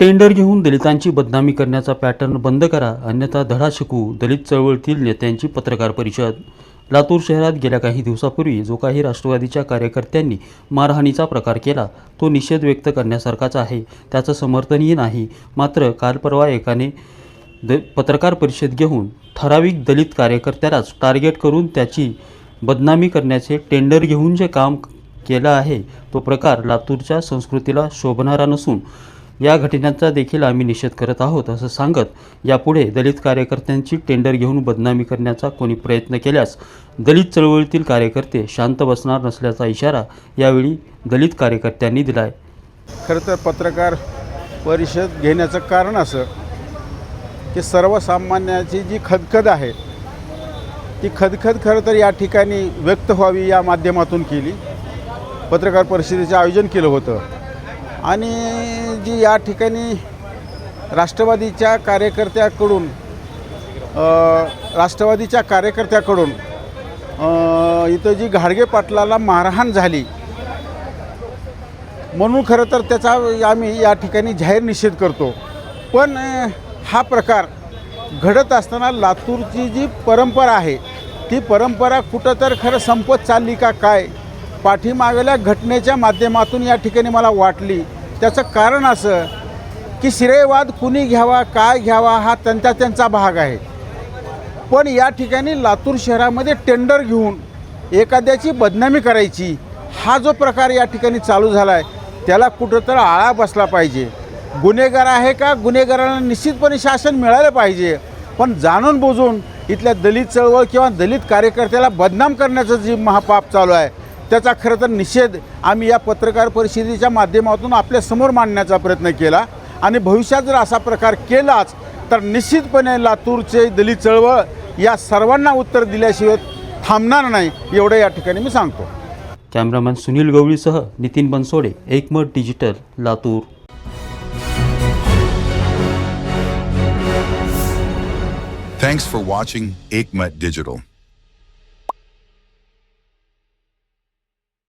Tender घेऊन दलितांची बदनामी करण्याचा पॅटर्न बंद करा अन्यथा धडा शिकू दलित चळवळीतील नेत्यांची पत्रकार परिषद. लातूर शहरात गेल्या काही दिवसापूर्वी जो काही राष्ट्रवादीच्या कार्यकर्त्यांनी मारहाणीचा प्रकार केला तो निषेध व्यक्त करण्यासारखाच आहे. त्याचं समर्थनही नाही. मात्र काल परवा एकाने द पत्रकार परिषद घेऊन ठराविक दलित कार्यकर्त्यालाच टार्गेट करून त्याची बदनामी करण्याचे टेंडर घेऊन जे काम केलं आहे तो प्रकार लातूरच्या संस्कृतीला शोभणारा नसून या घटनेचा देखील आम्ही निषेध करत आहोत असं सांगत यापुढे दलित कार्यकर्त्यांची टेंडर घेऊन बदनामी करण्याचा कोणी प्रयत्न केल्यास दलित चळवळीतील कार्यकर्ते शांत बसणार नसल्याचा इशारा यावेळी दलित कार्यकर्त्यांनी दिला आहे खरं तर पत्रकार परिषद घेण्याचं कारण असं की सर्वसामान्याची जी खदखद आहे ती खदखद खरं तर या ठिकाणी व्यक्त व्हावी या माध्यमातून केली. पत्रकार परिषदेचं आयोजन केलं होतं. आणि जी या ठिकाणी राष्ट्रवादीच्या कार्यकर्त्याकडून राष्ट्रवादीच्या कार्यकर्त्याकडून इथं जी घाडगे पाटलाला मारहाण झाली म्हणून खरं तर त्याचा आम्ही या ठिकाणी जाहीर निषेध करतो. पण हा प्रकार घडत असताना लातूरची जी परंपरा आहे ती परंपरा कुठं तर खरं संपत चालली का काय पाठीमागेल्या घटनेच्या माध्यमातून या ठिकाणी मला वाटली. त्याचं कारण असं की श्रेयवाद कुणी घ्यावा काय घ्यावा हा त्यांचा त्यांचा भाग आहे. पण या ठिकाणी लातूर शहरामध्ये टेंडर घेऊन एखाद्याची बदनामी करायची हा जो प्रकार या ठिकाणी चालू झाला आहे त्याला कुठंतरी आळा बसला पाहिजे. गुन्हेगार आहे का? गुन्हेगारांना निश्चितपणे शासन मिळालं पाहिजे. पण जाणून बुजून इथल्या दलित चळवळ किंवा दलित कार्यकर्त्याला बदनाम करण्याचं जे महापाप चालू आहे त्याचा खरं तर निषेध आम्ही या पत्रकार परिषदेच्या माध्यमातून आपल्यासमोर मांडण्याचा प्रयत्न केला. आणि भविष्यात जर असा प्रकार केलाच तर निश्चितपणे लातूरचे दलित चळवळ या सर्वांना उत्तर दिल्याशिवाय थांबणार नाही एवढं या ठिकाणी मी सांगतो. Cameraman Sunil गवळीसह Nitin Bansode Ekmat digital Latur. Thanks for watching Aikmat Digital.